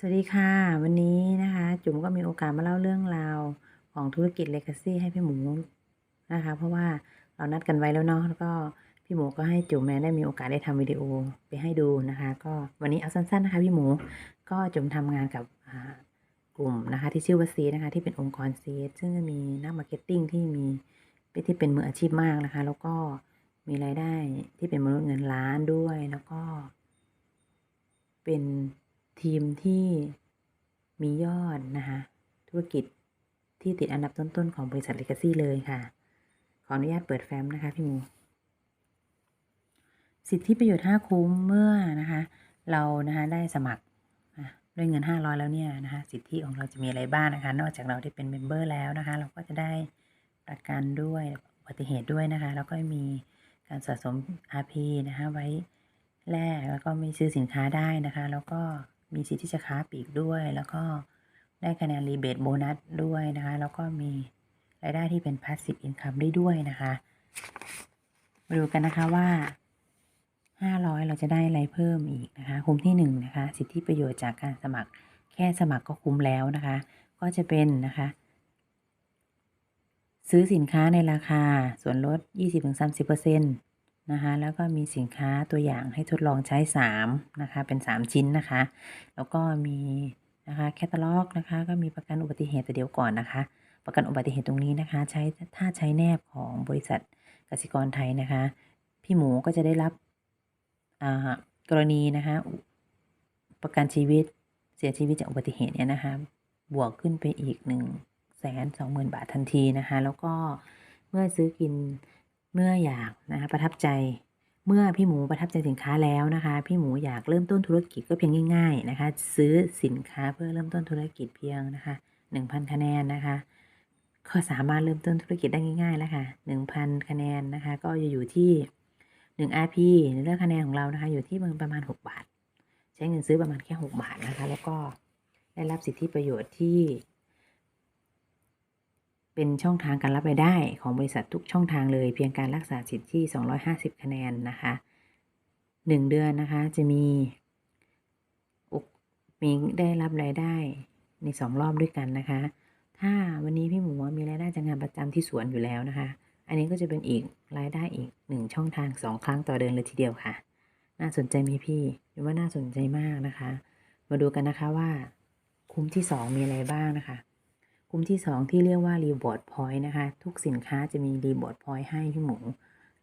สวัสดีค่ะ วันนี้นะคะ จุ๋มก็มีโอกาสมาเล่าเรื่องราวของธุรกิจ Legacy ให้พี่หมูนะคะ เพราะว่าเรานัดกันไว้แล้วเนาะแล้วก็พี่หมูก็ให้จุ๋มเนี่ยได้มีโอกาสได้ทำวิดีโอไปให้ดูนะคะ ก็วันนี้เอาสั้นๆนะคะพี่หมูก็จุ๋มทำงานกับอ่ากลุ่มนะคะ ที่ชื่อว่าซีนะคะ ที่เป็นองค์กรซีซึ่งจะมีนักมาร์เก็ตติ้งที่มีที่เป็นมืออาชีพมากนะคะ แล้วก็มีรายได้ที่เป็นมนุษย์เงินล้านด้วยแล้วก็ เป็น ทีมที่มียอดนะคะธุรกิจที่ติดอันดับต้นๆของบริษัท Legacy เลยค่ะ ขออนุญาตเปิดแฟ้มนะคะพี่มูสิทธิประโยชน์ 5 คุ้มเมื่อนะคะ เรานะคะได้สมัครด้วยเงิน 500 แล้วเนี่ยนะคะสิทธิของเราจะมีอะไรบ้างนะคะ นอกจากเราได้เป็นเมมเบอร์แล้วนะคะ เราก็จะได้ประกันด้วยอุบัติเหตุด้วยนะคะ แล้วก็มีการสะสม RP นะคะไว้แลกแล้วก็มีซื้อสินค้าได้นะคะ แล้วก็ มีสิทธิ์ที่จะค้าปลีกด้วย แล้วก็ได้คะแนนรีเบทโบนัสด้วยนะคะ แล้วก็มีรายได้ที่เป็น passive income ได้ด้วยนะคะ มาดูกันนะคะว่า 500 เราจะได้อะไรเพิ่มอีกนะคะ คุ้มที่ 1 นะคะ สิทธิประโยชน์จากการสมัคร แค่สมัครก็คุ้มแล้วนะคะ ก็จะเป็นนะคะ ซื้อสินค้าในราคาส่วนลด 20-30% นะคะแล้วก็มีสินค้าตัวอย่างให้ทดลองใช้3นะคะเป็น 3 ชิ้นนะคะ แล้วก็มีนะคะแคตตาล็อกนะคะก็มีประกันอุบัติเหตุแต่เดี๋ยวก่อนนะคะ ประกันอุบัติเหตุตรงนี้นะคะ ใช้ถ้าใช้แนบของบริษัทกสิกรไทยนะคะ พี่หมูก็จะได้รับอ่ากรณีนะคะประกันชีวิตเสียชีวิตจากอุบัติเหตุเนี่ยนะคะบวกขึ้นไปอีกหนึ่งแสนสองหมื่นบาททันทีนะคะ แล้วก็เมื่อซื้อกิน เมื่ออยากนะคะประทับใจเมื่อพี่หมูประทับใจสินค้าแล้วนะคะ พี่หมูอยากเริ่มต้นธุรกิจก็เพียงง่าย ๆนะคะ ซื้อสินค้าเพื่อเริ่มต้นธุรกิจเพียงนะคะหนึ่งพันคะแนนนะคะ ก็สามารถเริ่มต้นธุรกิจได้ง่ายๆแล้วค่ะหนึ่งพันคะแนนนะคะ ก็จะอยู่ที่หนึ่ง RP ในเรื่องคะแนนของเรานะคะ อยู่ที่ประมาณหกบาท ใช้เงินซื้อประมาณแค่หกบาทนะคะ แล้วก็ได้รับสิทธิประโยชน์ที่ เป็นช่องทางการรับรายได้ของบริษัททุกช่องทางเลย เพียงการรักษาสิทธิ์ที่ 250 คะแนนนะคะ 1 เดือนนะคะจะมีอกมีได้รับรายได้ใน 2 รอบด้วยกันนะคะ ถ้าวันนี้พี่หมูมีรายได้จากงานประจำที่สวนอยู่แล้วนะคะ อันนี้ก็จะเป็นอีกรายได้อีกหนึ่งช่องทาง 2 ครั้งต่อเดือนเลยทีเดียวค่ะ น่าสนใจไหมพี่หรือว่าน่าสนใจมากนะคะ มาดูกันนะคะว่าคุ้มที่ 2 มีอะไรบ้างนะคะ กลุ่มที่ 2 ที่เรียกว่า Reward Point นะคะ ทุกสินค้าจะมี Reward Point ให้พี่หมู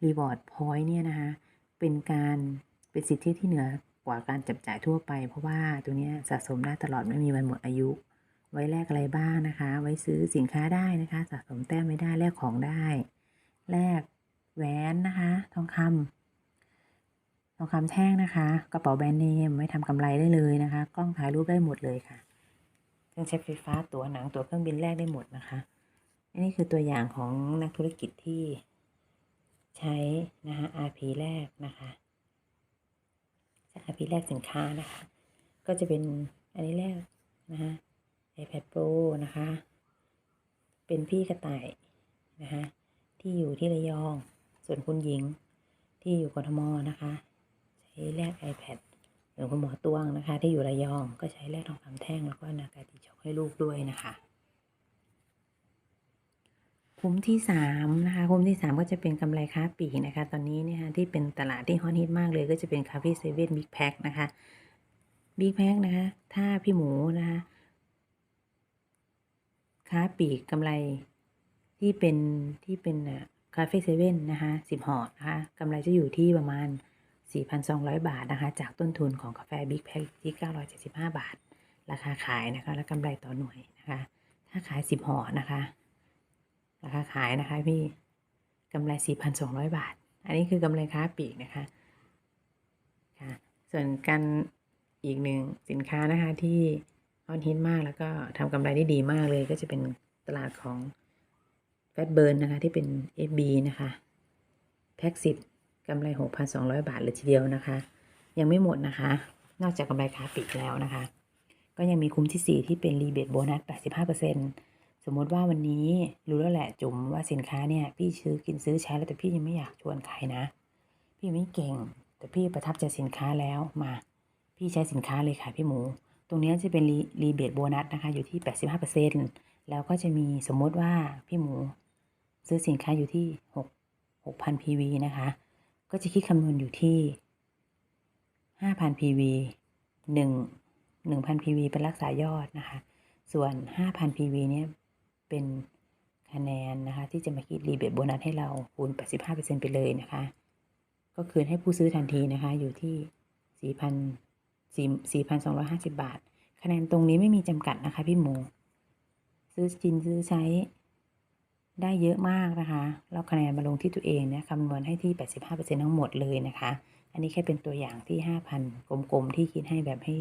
Reward Point เนี่ยนะคะ เป็นการเป็นสิทธิที่เหนือกว่าการจับจ่ายทั่วไป เพราะว่าตัวนี้สะสมได้ตลอดไม่มีวันหมดอายุ ไว้แลกอะไรบ้างนะคะ ไว้ซื้อสินค้าได้นะคะ สะสมแต้มไม่ได้แลกของได้ แลกแหวนนะคะ ทองคำทองคำแท่งนะคะ กระเป๋าแบรนด์เนมไว้ทำกำไรได้เลยนะคะ กล้องถ่ายรูปได้หมดเลยค่ะ เครื่องใช้ไฟฟ้าตั๋วหนังตั๋วเครื่องบินแลกได้หมดนะคะอันนี้คือตัวอย่างของนักธุรกิจที่ใช้นะคะ RP แรกนะคะใช้ RP แรกสินค้านะคะ ก็จะเป็นอันนี้แรกนะคะ iPad Pro นะคะ เป็นพี่กระต่ายนะคะที่อยู่ที่ระยอง ส่วนคุณหญิงที่อยู่กทมนะคะ ใช้แลก iPad หรือคุณหมอตวงนะคะ ที่อยู่ระยองก็ใช้แลกทองคำแท่งแล้วก็นาการติช็อกให้ลูกด้วยนะคะคุ้มที่สามนะคะคุ้มที่สามก็จะเป็นกำไรค้าปีกนะคะ ตอนนี้เนี่ยค่ะที่เป็นตลาดที่ฮอตฮิตมากเลยก็จะเป็นคาเฟ่เซเว่นบิ๊กแพ็คนะคะบิ๊กแพ็คนะคะ ถ้าพี่หมูนะคะค้าปีกกำไรที่เป็นที่เป็นคาเฟ่เซเว่นนะคะสิบห่อนะคะกำไรจะอยู่ที่ประมาณ 4,200 บาทนะคะ จากต้นทุนของกาแฟบิ๊กแพ็คที่ 975 บาท ราคาขายนะคะ และกำไรต่อหน่วยนะคะ ถ้าขาย 10ห่อนะคะ ราคาขายนะคะพี่กำไร 4,200 บาท อันนี้คือกำไรค้าปีกนะคะค่ะส่วนการอีกหนึ่งสินค้านะคะที่ฮอตฮิตมากแล้วก็ทำกำไรได้ดีมากเลยก็จะเป็นตลาดของแฟตเบิร์นนะคะที่เป็น FB นะคะแพ็กสิบ กำไร 6,200 บาทเลยทีเดียวนะคะ ยังไม่หมดนะคะ นอกจากกำไรค้าปลีกแล้วนะคะ ก็ยังมีคุ้มที่ 4 ที่เป็นรีเบทโบนัส 85%สมมติว่าวันนี้รู้แล้วแหละจุ๋มว่าสินค้าเนี่ยพี่ซื้อกินซื้อใช้แล้วแต่พี่ยังไม่อยากชวนใครนะ พี่ไม่เก่ง แต่พี่ประทับใจสินค้าแล้วมา พี่ใช้สินค้าเลยค่ะพี่หมู ตรงนี้จะเป็นรีรีเบทโบนัสนะคะอยู่ที่ 85%แล้วก็จะมีสมมติว่าพี่หมู ซื้อสินค้าอยู่ที่6 6,000 PV นะคะ ก็จะคิดคำนวณอยู่ที่ 5,000 PV 1 1,000 PV เป็นรักษายอดนะคะ ส่วน 5,000 PV เนี่ยเป็นคะแนนนะคะ ที่จะมาคิดรีเบทโบนัสให้เราคูณ 85%ไปเลยนะคะ ก็คืนให้ผู้ซื้อทันทีนะคะ อยู่ที่ 4,000 4,250 บาท คะแนนตรงนี้ไม่มีจำกัดนะคะพี่หมู ซื้อจินซื้อใช้ ได้เยอะมากนะคะแล้วคะแนนมาลงที่ตัวเองเนี่ยคำนวณให้ที่ 85%ทั้งหมดเลยนะคะ อันนี้แค่เป็นตัวอย่างที่ 5,000 กลมๆ ที่คิดให้แบบให้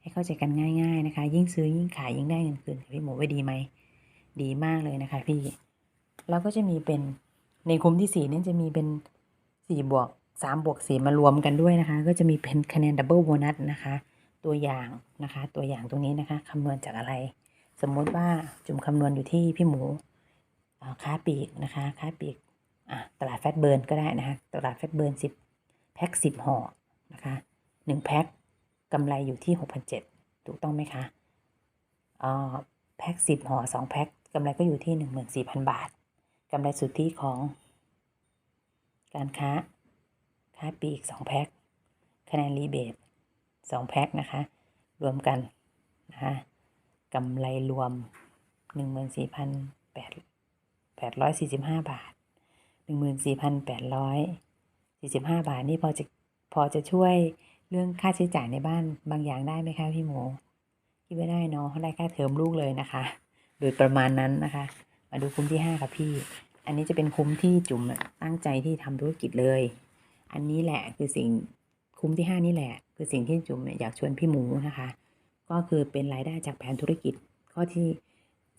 ให้เข้าใจกันง่าย ๆนะคะ ยิ่งซื้อยิ่งขายยิ่งได้เงินคืนพี่หมูว่าดีไหมดีมากเลยนะคะพี่ แล้วก็จะมีเป็นในคุ้มที่สี่เนี่ยจะมีเป็นสีบวกสามบวกสีมารวมกันด้วยนะคะ ก็จะมีเป็นคะแนนดับเบิลโบนัสนะคะ ตัวอย่างนะคะ ตัวอย่างตรงนี้นะคะคำนวณจากอะไร สมมติว่าจุ่มคำนวณอยู่ที่พี่หมู ค้าปีกนะคะค้าปีกตลาดแฟตเบิร์นก็ได้นะคะตลาดแฟตเบิร์นสิบแพ็คสิบห่อนะคะหนึ่งแพ็คกำไรอยู่ที่หกพันเจ็ดถูกต้องไหมคะอ่าแพ็คสิบห่อสองแพ็คกำไรก็อยู่ที่หนึ่งหมื่นสี่พันบาทกำไรสุทธิของ การค้า ค้าปีกสองแพ็คคะแนนรีเบทสองแพ็คนะคะ รวมกันนะคะกำไรรวมหนึ่งหมื่นสี่พันแปด แปดร้อยสี่สิบห้าบาทหนึ่งหมื่นสี่พันแปดร้อยสี่สิบห้าบาทนี่พอจะพอจะช่วยเรื่องค่าใช้จ่ายในบ้านบางอย่างได้ไหมคะพี่หมูคิดว่าได้เนาะได้ค่าเทอมลูกเลยนะคะ โดยประมาณนั้นนะคะ มาดูคุ้มที่ห้าค่ะพี่ อันนี้จะเป็นคุ้มที่จุ๋มตั้งใจที่ทำธุรกิจเลย อันนี้แหละคือสิ่งคุ้มที่ห้านี่แหละ คือสิ่งที่จุ๋มอยากชวนพี่หมูนะคะ ก็คือเป็นรายได้จากแผนธุรกิจข้อที่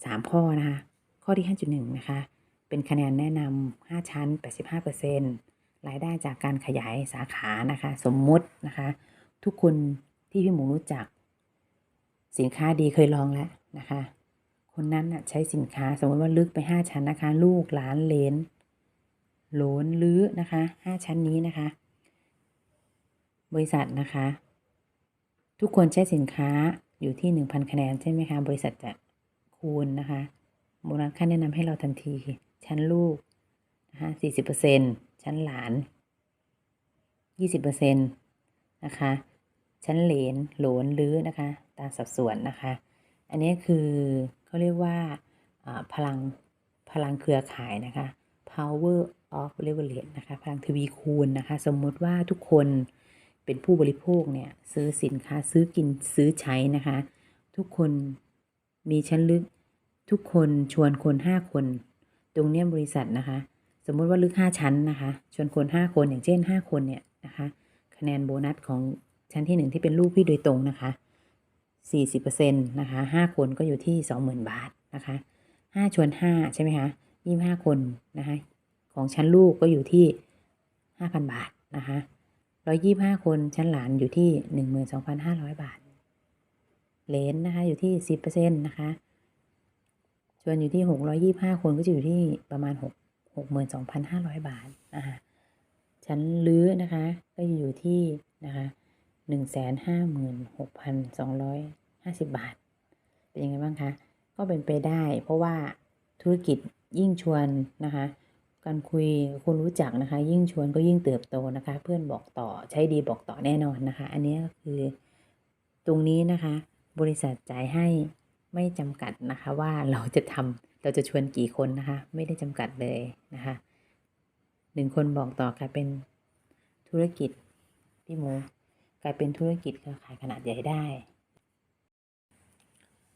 สามข้อนะคะ ข้อที่ห้าจุดหนึ่งนะคะ เป็นคะแนนแนะนำห้าชั้นแปดสิบห้าเปอร์เซ็นรายได้จากการขยายสาขานะคะ สมมุตินะคะ ทุกคนที่พี่หมูรู้จัก สินค้าดีเคยลองแล้วนะคะ คนนั้นน่ะใช้สินค้าสมมติว่าลึกไปห้าชั้นนะคะ ลูกหลานเลนโหลนลื้อนะคะห้าชั้นนี้นะคะ บริษัทนะคะ ทุกคนใช้สินค้าอยู่ที่หนึ่งพันคะแนนใช่ไหมคะ บริษัทจะคูณนะคะโบนัสค่าแนะนำให้เราทันที ชั้นลูกนะคะสี่สิบเปอร์เซ็นชั้นหลานยี่สิบเปอร์เซ็นนะคะ ชั้นเหลนโหลนลื้อนะคะ ตามสัดส่วนนะคะ อันนี้คือเขาเรียกว่าพลังพลังเครือข่ายนะคะ power of leverage นะคะ พลังทวีคูณนะคะ สมมติว่าทุกคนเป็นผู้บริโภคเนี่ย ซื้อสินค้าซื้อกินซื้อใช้นะคะ ทุกคนมีชั้นลึกทุกคนชวนคนห้าคน ตรงเนี้ยบริษัทนะคะ สมมุติว่าลึกห้าชั้นนะคะ ชวนคนห้าคนอย่างเช่นห้าคนเนี่ยนะคะ คะแนนโบนัสของชั้นที่หนึ่งที่เป็นลูกพี่โดยตรงนะคะสี่สิบเปอร์เซ็นต์นะคะห้าคนก็อยู่ที่สองหมื่นบาทนะคะห้าชวนห้าใช่ไหมคะยี่ห้าคนนะคะ ของชั้นลูกก็อยู่ที่ห้าพันบาทนะคะร้อยยี่ห้าคนชั้นหลานอยู่ที่หนึ่งหมื่นสองพันห้าร้อยบาทเลนนะคะอยู่ที่สิบเปอร์เซ็นต์นะคะ ชวนอยู่ที่หกร้อยยี่ห้าคนก็จะอยู่ที่ประมาณหกหกหมื่นสองพันห้าร้อยบาทนะคะชั้นลื้อนะคะก็อยู่ที่นะคะหนึ่งแสนห้าหมื่นหกพันสองร้อยห้าสิบบาท เป็นยังไงบ้างคะ ก็เป็นไปได้ เพราะว่าธุรกิจยิ่งชวนนะคะ การคุยคนรู้จักนะคะ ยิ่งชวนก็ยิ่งเติบโตนะคะ เพื่อนบอกต่อใช้ดีบอกต่อแน่นอนนะคะ อันนี้ก็คือตรงนี้นะคะ บริษัทจ่ายให้ ไม่จำกัดนะคะ ว่าเราจะทำเราจะชวนกี่คนนะคะ ไม่ได้จำกัดเลยนะคะหนึ่งคนบอกต่อกลายเป็นธุรกิจพี่หมูกลายเป็นธุรกิจเครือข่ายขนาดใหญ่ได้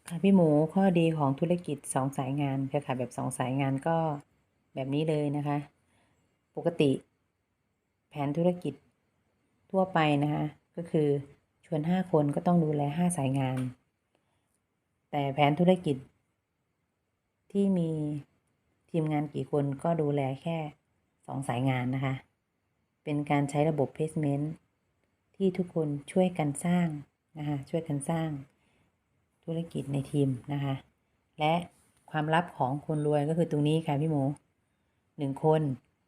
ค่ะพี่หมูข้อดีของธุรกิจสองสายงานเครือข่ายแบบสองสายงานก็แบบนี้เลยนะคะ ปกติ แผนธุรกิจทั่วไปนะคะ ก็คือชวนห้าคนก็ต้องดูแลห้าสายงาน แต่แผนธุรกิจ ที่มีทีมงานกี่คนก็ดูแลแค่สองสายงานนะคะ เป็นการใช้ระบบ placement ที่ทุกคนช่วยกันสร้างนะคะช่วยกันสร้างธุรกิจในทีมนะคะ และความลับของคนรวยก็คือตรงนี้ค่ะพี่หมูหนึ่งคน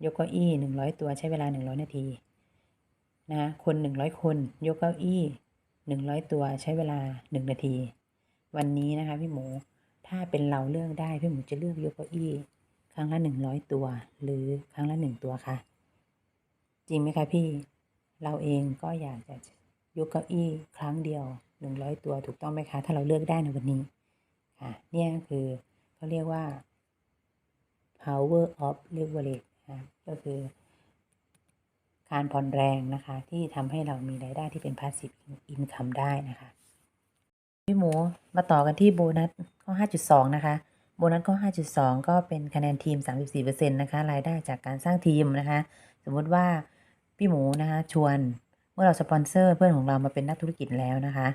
ยกเก้าอี้หนึ่งร้อยตัวใช้เวลาหนึ่งร้อยนาทีนะคะคนหนึ่งร้อยคน ยกเก้าอี้100ตัวใช้เวลา1นาที วันนี้นะคะพี่หมูถ้าเป็นเราเลือกได้พี่หมูจะเลือกยกเก้าอี้ครั้งละ100ตัว หรือครั้งละ1ตัวคะจริงไหมคะพี่เราเองก็อยากจะยกเก้าอี้ครั้งเดียว100ตัวถูกต้องไหมคะ ถ้าเราเลือกได้ในวันนี้ค่ะเนี่ยคือเขาเรียกว่า power of leverage นะก็คือการผ่อนแรงนะคะ ที่ทำให้เรามีรายได้ที่เป็น passive income ได้นะคะ พี่หมูมาต่อกันที่โบนัสข้อ 5.2 นะคะ โบนัสข้อ 5.2 ก็เป็นคะแนนทีม 34%นะคะ รายได้จากการสร้างทีมนะคะ สมมุติว่าพี่หมูนะคะชวนเมื่อเราสปอนเซอร์เพื่อนของเรามาเป็นนักธุรกิจแล้วนะคะ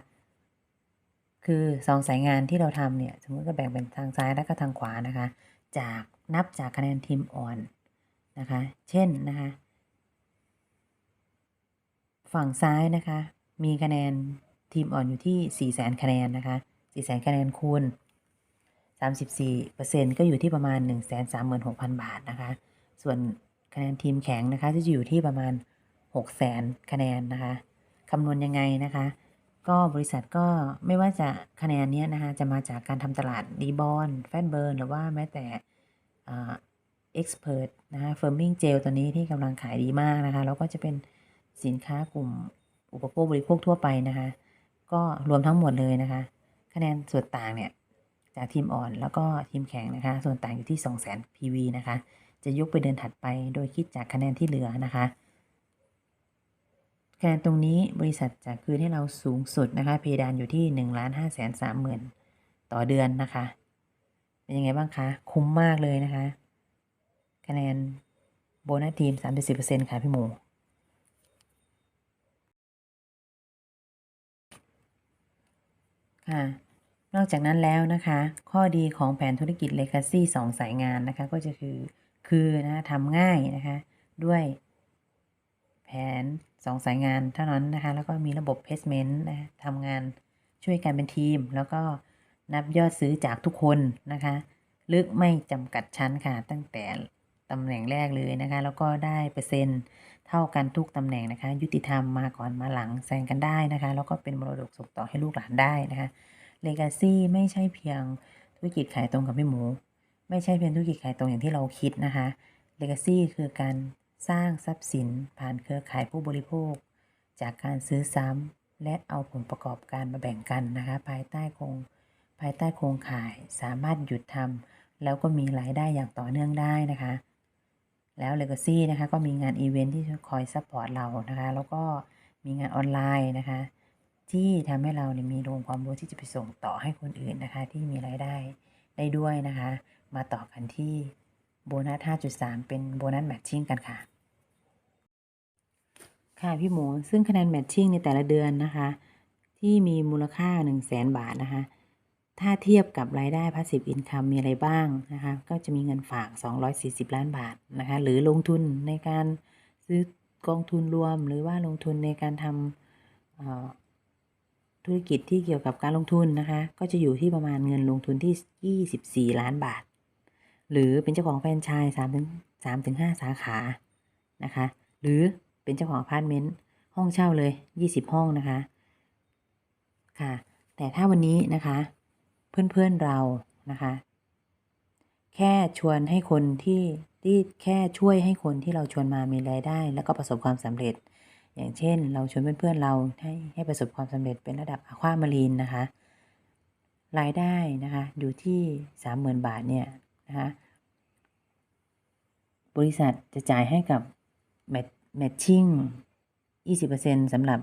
คือสองสายงานที่เราทำเนี่ย สมมติก็แบ่งเป็นทางซ้ายและก็ทางขวานะคะ จากนับจากคะแนนทีมอ่อนนะคะ เช่นนะคะ ฝั่งซ้ายนะคะ มีคะแนน ทีมอ่อนอยู่ที่ 4 0 0 0 0 0 คะแนนนะคะ4 0 0 0 0 คะแนนคูณ 34%ก็อยู่ที่ประมาณ 136,000 บาทนะคะ ส่วนคะแนนทีมแข็งนะคะจะอยู่ที่ประมาณ 600,000 คะแนนนะคะคำนวณยังไงนะคะ ก็บริษัทก็ไม่ว่าจะคะแนนนี้นะคะจะมาจากการทำตลาดดีบอนแฟนเบิร์นหรือว่าแม้แต่เอ็กซ์เพรสนะคะเฟิร์มิงเจลตัวนี้ที่กำลังขายดีมากนะคะ แล้วก็จะเป็นสินค้ากลุ่มอุปโภคบริโภคทั่วไปนะคะ ก็รวมทั้งหมดเลยนะคะ คะแนนส่วนต่างเนี่ยจากทีมอ่อนแล้วก็ทีมแข็งนะคะ ส่วนต่างอยู่ที่ 200,000 PV นะคะ จะยกไปเดินถัดไปโดยคิดจากคะแนนที่เหลือนะคะคะแนนตรงนี้บริษัทจะคืนให้เราสูงสุดนะคะ เพดานอยู่ที่1 5 3 0 0 0 0ต่อเดือนนะคะ เป็นยังไงบ้างคะ คุ้มมากเลยนะคะ คะแนนโบนัสทีม 30%ค่ะพี่หมู ค่ะ นอกจากนั้นแล้วนะคะ ข้อดีของแผนธุรกิจ Legacy 2 สายงานนะคะ ก็จะคือคือนะทำง่ายนะคะ ด้วยแผน 2 สายงานเท่านั้นนะคะ แล้วก็มีระบบ placement นะทำงานช่วยกันเป็นทีม แล้วก็นับยอดซื้อจากทุกคนนะคะลึกไม่จำกัดชั้นค่ะตั้งแต่ตำแหน่งแรกเลยนะคะ แล้วก็ได้เปอร์เซ็นต์ เท่ากันทุกตำแหน่งนะคะ ยุติธรรมมาก่อนมาหลังแซงกันได้นะคะ แล้วก็เป็นมรดกส่งต่อให้ลูกหลานได้นะคะ Legacy ไม่ใช่เพียงธุรกิจขายตรงกับพี่หมู ไม่ใช่เพียงธุรกิจขายตรงอย่างที่เราคิดนะคะ Legacy คือการสร้างทรัพย์สินผ่านเครือข่ายผู้บริโภค จากการซื้อซ้ำและเอาผลประกอบการมาแบ่งกันนะคะ ภายใต้โครงภายใต้โครงข่ายสามารถหยุดทำแล้วก็มีรายได้อย่างต่อเนื่องได้นะคะ แล้ว Legacy นะคะก็มีงานอีเวนท์ที่คอยซัพพอร์ตเรานะคะ แล้วก็มีงานออนไลน์นะคะ ที่ทำให้เราเนี่ยมีองค์ความรู้ที่จะไปส่งต่อให้คนอื่นนะคะ ที่มีรายได้ได้ด้วยนะคะ มาต่อกันที่โบนัส 5.3 เป็นโบนัสแมทชิ่งกันค่ะ ค่ะพี่หมูซึ่งคะแนนแมทชิ่งในแต่ละเดือนนะคะ ที่มีมูลค่า 1 0 0 0 0แบาทนะคะ ถ้าเทียบกับรายได้ Passive Income มีอะไรบ้างนะคะ ก็จะมีเงินฝาก 240 ล้านบาทนะคะ หรือลงทุนในการซื้อกองทุนรวม หรือว่าลงทุนในการทำธุรกิจที่เกี่ยวกับการลงทุนนะคะ ก็จะอยู่ที่ประมาณเงินลงทุนที่ 24 ล้านบาท หรือเป็นเจ้าของแฟรนไชส์3ถึง3ถึง5สาขานะคะ หรือเป็นเจ้าของอพาร์ตเมนต์ห้องเช่าเลย 20 ห้องนะคะ ค่ะ แต่ถ้าวันนี้นะคะ เพื่อนๆเรานะคะ แค่ชวนให้คนที่ที่แค่ช่วยให้คนที่เราชวนมามีรายได้ แล้วก็ประสบความสำเร็จ อย่างเช่น เราชวนเพื่อนๆเราให้ให้ประสบความสำเร็จเป็นระดับอความารีนนะคะ รายได้นะคะอยู่ที่30,000บาทเนี่ยนะคะบริษัทจะจ่ายให้กับแมทแมทชิ่ง20%สำหรับ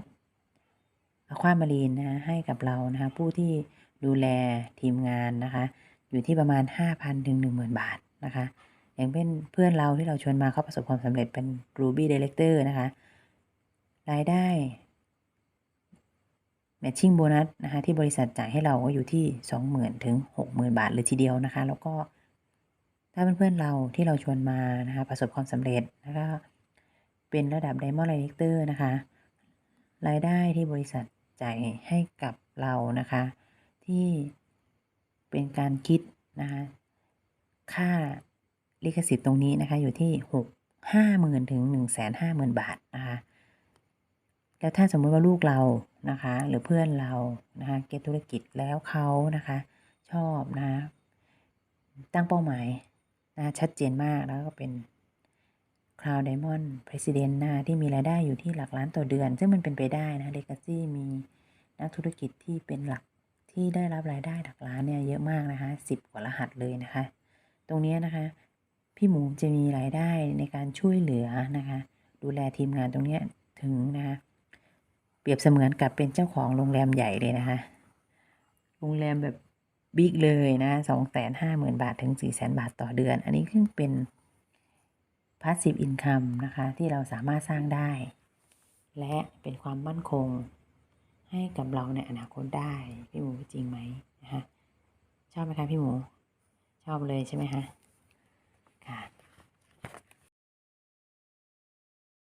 อความารีนนะคะให้กับเรานะคะผู้ที่ ดูแลทีมงานนะคะ อยู่ที่ประมาณ 5,000ถึง10,000 บาทนะคะ อย่างเป็นเพื่อนเราที่เราชวนมาเขาประสบความสำเร็จเป็น Ruby Director นะคะ รายได้ Matching Bonus นะคะที่บริษัทจ่ายให้เราก็อยู่ที่ 20,000ถึง60,000 บาทเลยทีเดียวนะคะ แล้วก็ถ้าเพื่อนๆเราที่เราชวนมานะคะประสบความสำเร็จนะคะเป็นระดับ Diamond Director นะคะ รายได้ที่บริษัทจ่ายให้กับเรานะคะ ที่เป็นการคิดนะคะค่าลิขสิทธิ์ตรงนี้นะคะอยู่ที่หกห้าหมื่นถึงหนึ่งแสนห้าหมื่นบาทนะคะแล้วถ้าสมมติว่าลูกเรานะคะ หรือเพื่อนเรานะคะเก็ตธุรกิจแล้วเขานะคะ ชอบนะตั้งเป้าหมายนะชัดเจนมากแล้วก็เป็น Crown Diamond President นะที่มีรายได้อยู่ที่หลักล้านต่อเดือน ซึ่งมันเป็นไปได้นะ Legacy มีนักธุรกิจที่เป็นหลัก ที่ได้รับรายได้หลักล้านเนี่ยเยอะมากนะคะสิบกว่ารหัสเลยนะคะ ตรงนี้นะคะพี่หมูจะมีรายได้ในการช่วยเหลือนะคะ ดูแลทีมงานตรงนี้ถึงนะคะเปรียบเสมือนกับเป็นเจ้าของโรงแรมใหญ่เลยนะคะ โรงแรมแบบบิ๊กเลยนะสองแสนห้าหมื่นบาทถึงสี่แสนบาทต่อเดือน อันนี้คือเป็น passive income นะคะ ที่เราสามารถสร้างได้ และเป็นความมั่นคง ให้กับเราในอนาคตได้พี่หมูจริงไหมนะคะชอบไหมคะพี่หมู ชอบเลยใช่ไหมคะค่ะ